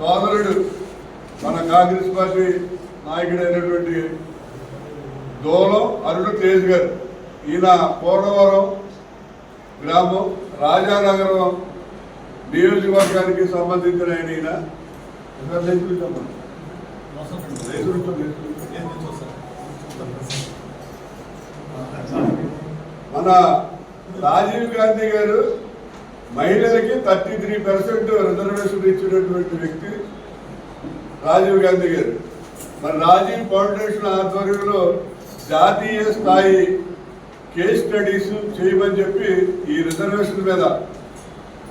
సోదరుడు మన Congress party నాయకుడైనటువంటి దోలో అరుడు తేజ్ గారు. ఈయన పోలవరం గ్రామం రాజానగరం నియోజకవర్గానికి సంబంధించిన ఆయన ఈయన. మన రాజీవ్ గాంధీ గారు మహిళలకి థర్టీ త్రీ పర్సెంట్ రిజర్వేషన్ ఇచ్చినటువంటి వ్యక్తి రాజీవ్ గాంధీ గారు. మరి రాజీవ్ ఫౌండేషన్ ఆధ్వర్యంలో జాతీయ స్థాయి కేస్ స్టడీస్ చేయమని చెప్పి ఈ రిజర్వేషన్ మీద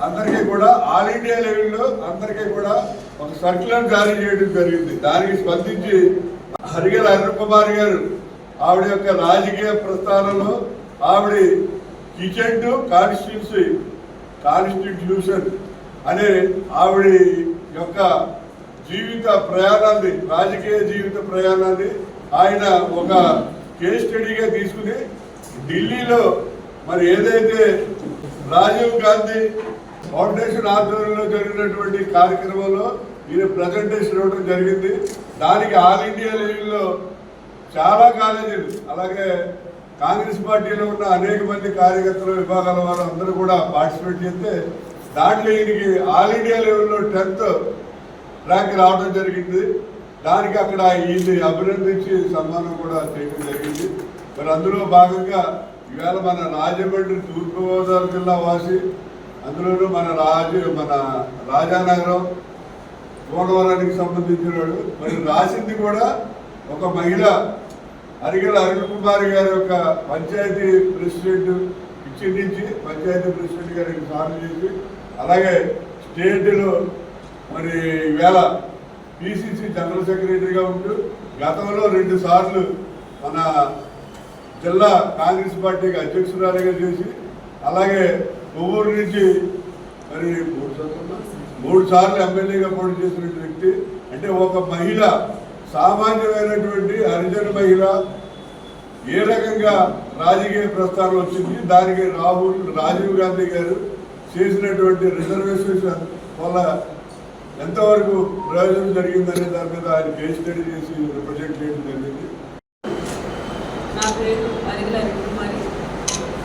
అందరికీ కూడా ఆల్ ఇండియా లెవెల్లో అందరికీ కూడా ఒక సర్క్యులర్ జారీ చేయడం జరిగింది. దానికి స్పందించి హరిగల అరుణ్ గారు ఆవిడ యొక్క రాజకీయ ప్రస్థానంలో ఆవిడ కిచెన్ టు కాన్స్టిట్యూన్సీ కాన్స్టిట్యూషన్ అనే ఆవిడ యొక్క జీవిత ప్రయాణాన్ని రాజకీయ జీవిత ప్రయాణాన్ని ఆయన ఒక కేస్ స్టడీగా తీసుకుని ఢిల్లీలో మరి ఏదైతే రాజీవ్ గాంధీ ఫౌండేషన్ ఆధ్వర్యంలో జరిగినటువంటి కార్యక్రమంలో ఈయన ప్రజెంటేషన్ ఇవ్వడం జరిగింది. దానికి ఆల్ ఇండియా లెవెల్లో చాలా కాలేజీలు అలాగే కాంగ్రెస్ పార్టీలో ఉన్న అనేక మంది కార్యకర్తలు విభాగాల వారు అందరూ కూడా పార్టిసిపేట్ చేస్తే దాంట్లో ఈయనకి ఆల్ ఇండియా లెవెల్లో టెన్త్ ర్యాంక్ రావడం జరిగింది. దానికి అక్కడ ఈయన్ని అభినందించి సన్మానం కూడా చేయడం జరిగింది. మరి అందులో భాగంగా ఈవేళ మన రాజమండ్రి తూర్పుగోదావరి జిల్లా వాసి అందులోనూ మన రాజు మన రాజానగరం పోలవరానికి సంబంధించిన వాడు మరి రాసింది కూడా ఒక మహిళ అరిగల అరుణ్ కుమార్ గారి యొక్క పంచాయతీ ప్రెసిడెంట్ ఇచ్చి నుంచి పంచాయతీ ప్రెసిడెంట్ గారు రెండు సార్లు చేసి అలాగే స్టేట్లో మరి ఈవేళ పిసిసి జనరల్ సెక్రటరీగా ఉంటూ గతంలో రెండు సార్లు మన జిల్లా కాంగ్రెస్ పార్టీకి అధ్యక్షురాలిగా చేసి అలాగే కొవ్వూరు నుంచి మరి మూడు సార్లు మూడు సార్లు ఎమ్మెల్యేగా పోటీ చేసిన వ్యక్తి అంటే ఒక మహిళ సామాన్యమైనటువంటి హరిజన మహిళ ఏ రకంగా రాజకీయ ప్రస్థానం వచ్చింది? దానికి రాహుల్ రాజీవ్ గాంధీ గారు చేసినటువంటి రిజర్వేషన్స్ వల్ల ఎంతవరకు ప్రయోజనం జరిగిందనే దాని మీద ఆయన కేసు స్టడీ చేసి రిప్రజెంట్ చేయడం జరిగింది. నా పేరు అరిగిల కుమారి.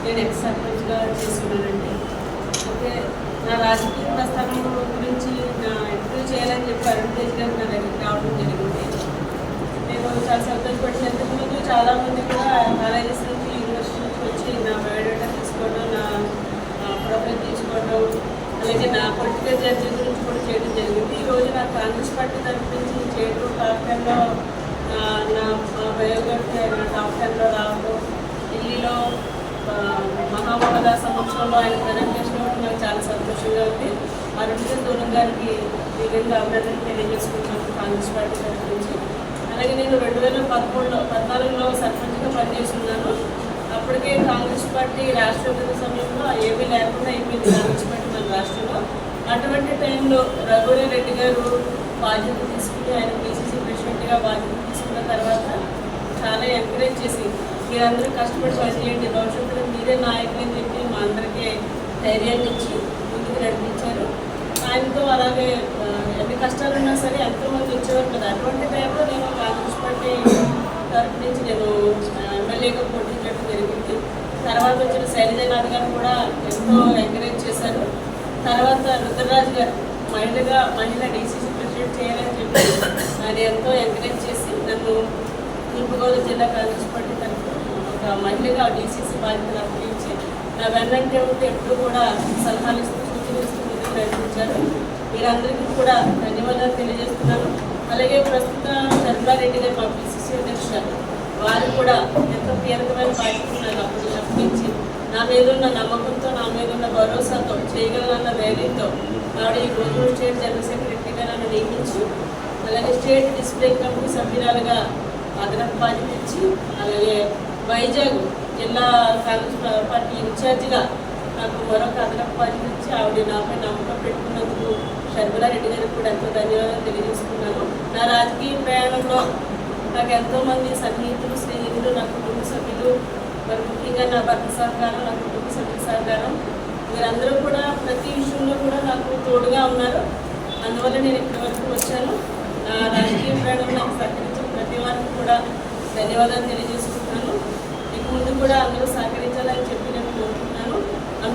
నేను ఎక్స్ సర్పంచ్గా చేస్తున్నానండి. అయితే నా రాజకీయ ప్రస్థానం గురించి నా ఇంటర్వ్యూ చేయాలని చెప్పి అరుణ్ తేజ్ గారు నా దగ్గరికి రావడం జరిగింది నేను చాలా సంతోషపడినందుకు ముందు చాలామంది కూడా కాలేజెస్ నుంచి యూనివర్సిటీ నుంచి వచ్చి నా బయోడేటా తీసుకోవడం నా ప్రొఫైల్ తీసుకోవడం అలాగే నా పొలిటికల్ జర్నీ గురించి కూడా చేయడం జరిగింది. ఈ రోజు నా కాంగ్రెస్ పార్టీ తరఫు నుంచి చేయడం టాప్ టెన్లో నా బయోగ్రఫీ నా టాప్ టెన్లో రావడం ఢిల్లీలో ఆ, సంవత్సరంలో ఆయన ప్రజెంటేషన్ ఇవ్వడం నాకు చాలా సంతోషంగా ఉంది. అరుణ్ దూరం గారికి ఈ విధంగా అభినందన తెలియజేసుకుంటున్నాను కాంగ్రెస్ పార్టీ తరఫు నుంచి. అలాగే నేను రెండు వేల పదమూడులో పద్నాలుగులో సర్పంచ్గా పనిచేస్తున్నాను. అప్పటికే కాంగ్రెస్ పార్టీ రాష్ట్ర విభజన సమయంలో ఏమీ లేకుండా అయిపోయింది కాంగ్రెస్ పార్టీ మన రాష్ట్రంలో. అటువంటి టైంలో రఘువీ రెడ్డి గారు బాధ్యత తీసుకుని ఆయన పిసిసి ప్రెసిడెంట్గా బాధ్యత తీసుకున్న తర్వాత చాలా ఎంకరేజ్ చేసి మీరందరూ కష్టపడి పనిచేయండి. భవిష్యత్తులో మీరే నాయకులని చెప్పి మా అందరికీ ధైర్యాన్ని ఇచ్చి ముందుకు నడిపించారు. ఆయనతో అలాగే ఎన్ని కష్టాలు ఉన్నా సరే ఎంతోమంది వచ్చేవారు కదా. అటువంటి టైంలో నేను మున్సిపాలిటీ తరఫు నుంచి నేను ఎమ్మెల్యేగా పోటీ చేయడం జరిగింది. తర్వాత వచ్చిన శైలజనాథ్ గారు కూడా ఎంతో ఎంకరేజ్ చేశారు. తర్వాత రుద్రరాజు గారు మహిళగా మహిళ డీసీసీ ప్రెసిడెంట్ చేయాలని చెప్పి ఆయన ఎంతో ఎంకరేజ్ చేసి నన్ను తూర్పుగోదావరి జిల్లా కాంగ్రెస్ పార్టీ తరఫున ఒక మహిళగా డీసీసీ బాధ్యతలు అప్పగించి నా వెన్నంటే ఉంటే ఎప్పుడు కూడా సలహాలు ఇస్తూ సూచనలు ఇస్తూ ముందుకు నడిపించారు. మీరందరికీ కూడా ధన్యవాదాలు తెలియజేస్తున్నాను. అలాగే ప్రస్తుత చంద్రారెడ్డి గారు మా పిసిసి అధ్యక్షులు వారు కూడా ఎంతో కీలకమైన బాధ్యతలు నాకు అప్పుడు అప్పగించి నా మీద ఉన్న నమ్మకంతో నా మీద ఉన్న భరోసాతో చేయగలనన్న ధైర్యంతో ఆవిడ ఈ రోజు స్టేట్ జనరల్ సెక్రటరీగా నన్ను నియమించి అలాగే స్టేట్ డిస్ప్లే కమిటీ సభ్యురాలుగా అదనపు బాధ్యత ఇచ్చి అలాగే వైజాగ్ జిల్లా కాంగ్రెస్ పార్టీ ఇన్ఛార్జిగా నాకు మరొక అదనపు బాధ్యత ఇచ్చి ఆవిడ నాపై నమ్మకం పెట్టుకున్నందుకు షర్మిలారెడ్డి గారికి కూడా ఎంతో ధన్యవాదాలు తెలియజేసుకున్నాను. నా రాజకీయ ప్రయాణంలో నాకు ఎంతోమంది సన్నిహితులు స్నేహితులు నా కుటుంబ సభ్యులు మరి ముఖ్యంగా నా భర్త సహకారం నా కుటుంబ సభ్యుల సహకారం మీరందరూ కూడా ప్రతి విషయంలో కూడా నాకు తోడుగా ఉన్నారు. అందువల్ల నేను ఇక్కడి వరకు వచ్చాను. నా రాజకీయ ప్రయాణం నాకు సహకరించిన ప్రతి వారికి కూడా ధన్యవాదాలు తెలియజేసుకుంటున్నాను. ఇక ముందు కూడా అందరూ సహకరించాలని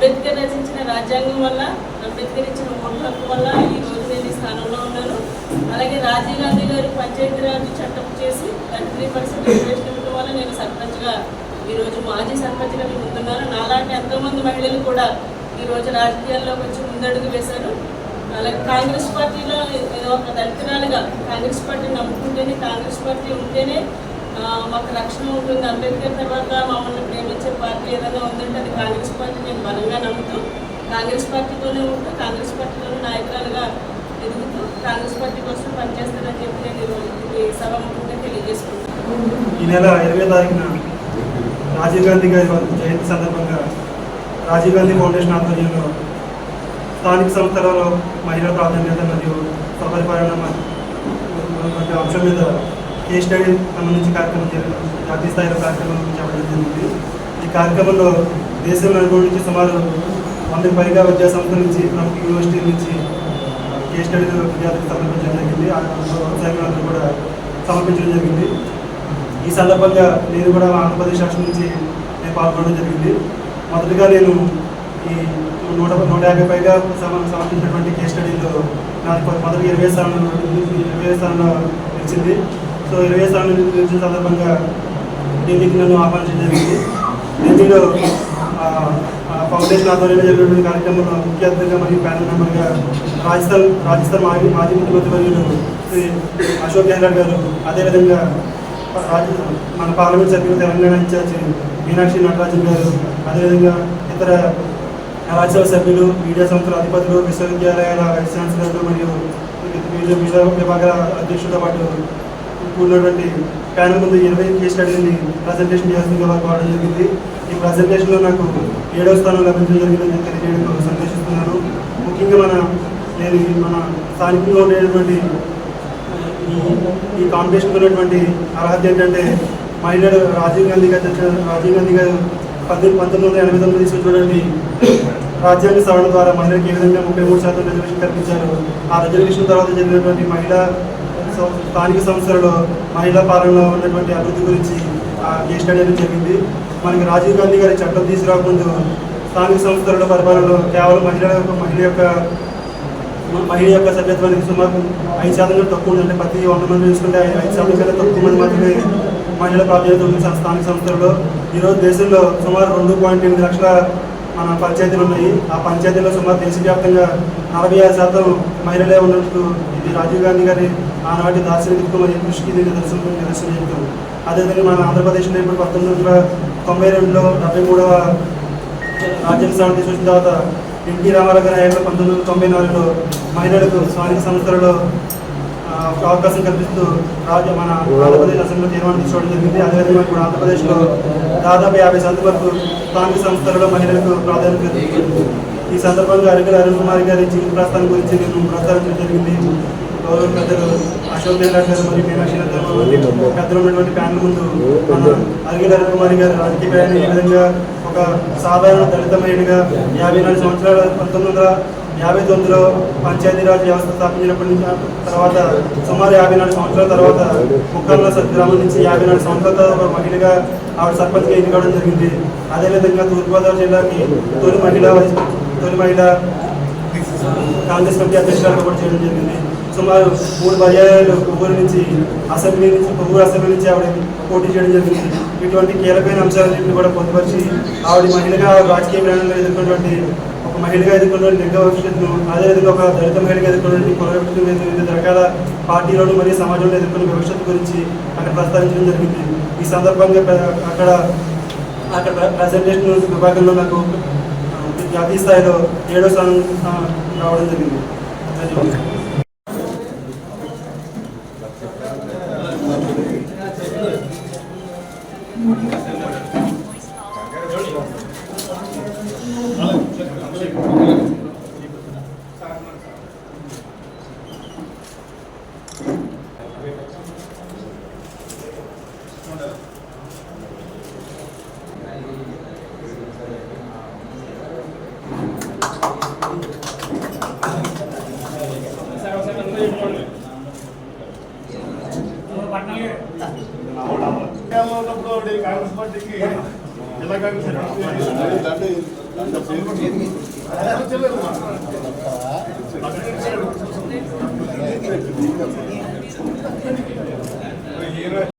అంబేద్కర్ రచించిన రాజ్యాంగం వల్ల అంబేద్కర్ ఇచ్చిన ఓటు హక్కు వల్ల ఈ రోజు నేను ఈ స్థానంలో ఉన్నాను. అలాగే రాజీవ్ గాంధీ గారు పంచాయతీరాజ్ చట్టం చేసి థర్టీ త్రీ పర్సెంట్ రిజర్వేషన్ ఇవ్వడం వల్ల నేను సర్పంచ్గా ఈరోజు మాజీ సర్పంచ్గా నేను ముందున్నాను. నాలాంటి ఎంతోమంది మహిళలు కూడా ఈరోజు రాజకీయాల్లోకి వచ్చి ముందడుగు వేశారు. అలాగే కాంగ్రెస్ పార్టీలో ఒక దళితురాలుగా కాంగ్రెస్ పార్టీ నమ్ముకుంటేనే కాంగ్రెస్ పార్టీ ఉంటేనే మాకు రక్షణ ఉంటుంది. అంబేద్కర్ తర్వాత మమ్మల్ని ప్రేమించే పార్టీ ఏదైనా ఉందంటే అది కాంగ్రెస్ పార్టీ నేను బలంగా నమ్ముతూ కాంగ్రెస్ పార్టీతోనే ఉంటూ కాంగ్రెస్ పార్టీలోనే నాయకురాలుగా ఎదుగుతూ కాంగ్రెస్ పార్టీ కోసం పనిచేస్తానని చెప్పి నేను ఈ సభ ముఖ్యంగా తెలియజేసుకుంటాను ఈ నెల ఇరవై తారీఖున రాజీవ్ గాంధీ గారి జయంతి సందర్భంగా రాజీవ్ గాంధీ ఫౌండేషన్ ఆధ్వర్యంలో స్థానిక సంస్థలలో మహిళా ప్రాధాన్యత మరియు స్వపరిపాలన వంటి అంశం మీద కేస్ స్టడీ సంబంధించి కార్యక్రమం జరిగింది జాతీయ స్థాయిలో కార్యక్రమం చేపట్టడం జరిగింది. ఈ కార్యక్రమంలో దేశంలో అనుభవించి సుమారు వందకు పైగా విద్యా సంస్థల నుంచి ప్రముఖ యూనివర్సిటీల నుంచి కేస్ స్టడీలో విద్యార్థులకు సమర్పించడం జరిగింది. ఆ కూడా సమర్పించడం జరిగింది. ఈ సందర్భంగా నేను కూడా ఆంధ్రప్రదేశ్ రాష్ట్రం నుంచి నేను పాల్గొనడం జరిగింది. మొదటగా నేను ఈ నూట నూట యాభై పైగా సమర్పించినటువంటి కేస్ స్టడీలో నాకు మొదటి ఇరవై స్థానంలో ఇరవై స్థానంలో నిలిచింది సో ఇరవై స్వామి నిలిచిన సందర్భంగా ఢిల్లీకి నన్ను ఆహ్వానించడం జరిగింది. ఢిల్లీలో ఫౌండేషన్ ఆధ్వర్యంలో జరిగినటువంటి కార్యక్రమంలో ముఖ్య అతిథిగా మరియు ప్యానల్ మెంబర్గా రాజస్థాన్ రాజస్థాన్ మాజీ మాజీ ముఖ్యమంత్రి వర్యులు శ్రీ అశోక్ గెహ్లాట్ గారు అదేవిధంగా రాజ మన పార్లమెంట్ సభ్యులు తెలంగాణ ఇన్ఛార్జి మీనాక్షి నటరాజన్ గారు అదేవిధంగా ఇతర రాజ్యసభ సభ్యులు మీడియా సంస్థల అధిపతులు విశ్వవిద్యాలయాల వైస్ ఛాన్సలర్లు మరియు వివిధ విభాగాల అధ్యక్షులతో పాటు ఉన్నటువంటి ప్యానల్ ముందు ఇరవై కేసు స్టడీని ప్రజెంటేషన్ చేయాల్సిందిగా వారు కోరడం జరిగింది. ఈ ప్రజెంటేషన్లో నాకు ఏడవ స్థానం లభించడం జరిగిందని తెలియజేయడం సంతోషిస్తున్నాను ముఖ్యంగా మన నేను మన స్థానికంగా ఉండేటువంటి ఈ ఈ కాంపిటీషన్ ఉన్నటువంటి అర్హత ఏంటంటే మహిళలు రాజీవ్ గాంధీ గారు రాజీవ్ గాంధీ గారు పద్దెనిమిది పంతొమ్మిది వందల ఎనభై తొమ్మిది తీసుకున్నటువంటి రాజ్యాంగ సవరణ ద్వారా మహిళలకు ఏ విధంగా ముప్పై మూడు శాతం రిజర్వేషన్ కల్పించారు. ఆ రిజర్వేషన్ తర్వాత జరిగినటువంటి మహిళా స్థానిక సంస్థలలో మహిళా పాలనలో ఉన్నటువంటి అభివృద్ధి గురించి ఆ కేస్ స్టడీ అనేది జరిగింది. మనకి రాజీవ్ గాంధీ గారి చట్టం తీసుకురాకముందు స్థానిక సంస్థలలో పరిపాలనలో కేవలం మహిళల యొక్క మహిళ యొక్క మహిళ యొక్క సభ్యత్వానికి సుమారు ఐదు శాతం కంటే తక్కువ ఉంది అంటే ప్రతి వంద మంది చూసుకుంటే ఐదు శాతం కంటే తక్కువ మంది మాత్రమే మహిళల ప్రాధాన్యత ఉంది స్థానిక సంస్థలలో. ఈరోజు దేశంలో సుమారు రెండు పాయింట్ ఎనిమిది లక్షల మన పంచాయతీలు ఉన్నాయి. ఆ పంచాయతీలో సుమారు దేశవ్యాప్తంగా నలభై ఐదు శాతం మహిళలే ఉన్నట్టు ఇది రాజీవ్ గాంధీ గారి ఆనాటి దార్శనికత్వం అనే కృషికి ఇది నిదర్శనం నిదర్శనం చెప్తాం అదేవిధంగా మన ఆంధ్రప్రదేశ్లో ఇప్పుడు పంతొమ్మిది వందల తొంభై రెండులో డెబ్బై మూడవ రాజ్యాంగ సవరణ తీసుకొచ్చిన తర్వాత ఎన్టీ రామారావు గారి ఆయన పంతొమ్మిది వందల తొంభై నాలుగులో మహిళలకు స్థానిక సంస్థలలో అవకాశం కల్పిస్తూ రాజు మన ఆంధ్రప్రదేశ్ అసెంబ్లీ తీర్మానం తీసుకోవడం జరిగింది. అదేవిధంగా ఇప్పుడు ఆంధ్రప్రదేశ్లో దాదాపు యాభై శాతం వరకు స్థానిక సంస్థలలో మహిళలకు ప్రాధాన్యత ఈ సందర్భంగా అరగల అరుణ్ కుమార్ గారి జీవిత ప్రస్థానం గురించి నేను ప్రస్తావించడం జరిగింది. గౌరవ పెద్దలు అశోక్ గెహ్లాట్ గారు మరియు మీనాక్షి పెద్దలు ఉన్నటువంటి ప్యానల్ ముందు మన గారు రాజకీయ ఏ విధంగా ఒక సాధారణ దళితమైనగా యాభై నాలుగు సంవత్సరాల పంతొమ్మిది వందల యాభై తొమ్మిదిలో పంచాయతీరాజ్ వ్యవస్థ స్థాపించినప్పటి నుంచి తర్వాత సుమారు యాభై నాలుగు సంవత్సరాల తర్వాత ముక్కర్ల గ్రామం నుంచి యాభై నాలుగు సంవత్సరాల తర్వాత ఒక మహిళగా ఆవిడ సర్పంచ్గా ఎన్నికవడం జరిగింది. అదేవిధంగా తూర్పుగోదావరి జిల్లాకి తొలి మహిళ తొలి మహిళ కాంగ్రెస్ కమిటీ అధ్యక్షురాలుగా కూడా చేయడం జరిగింది. సుమారు మూడు పర్యాయాలు ఊరు నుంచి అసెంబ్లీ నుంచి ఊరు అసెంబ్లీ నుంచి ఆవిడ పోటీ చేయడం జరిగింది. ఇటువంటి కీలకమైన అంశాలన్నింటినీ కూడా పొందుపరిచి ఆవిడ మహిళగా రాజకీయ ప్రయాణంలో ఎదుర్కొన్నటువంటి ఒక మహిళగా ఎదుర్కొన్నటువంటి లింగ వివక్షతను అదేవిధంగా ఒక దళిత మహిళగా ఎదుర్కొన్నటువంటి కుల వివక్షతను వివిధ రకాల పార్టీలను మరియు సమాజంలో ఎదుర్కొన్న భవిష్యత్తు గురించి అక్కడ ప్రస్తావించడం జరిగింది. ఈ సందర్భంగా అక్కడ అక్కడ ప్రజెంటేషన్ విభాగంలో నాకు జాతీయ స్థాయిలో ఏడో స్థానం రావడం జరిగింది. ఉన్నప్పుడు కాంగ్రెస్ పార్టీకి జిల్లా కాంగ్రెస్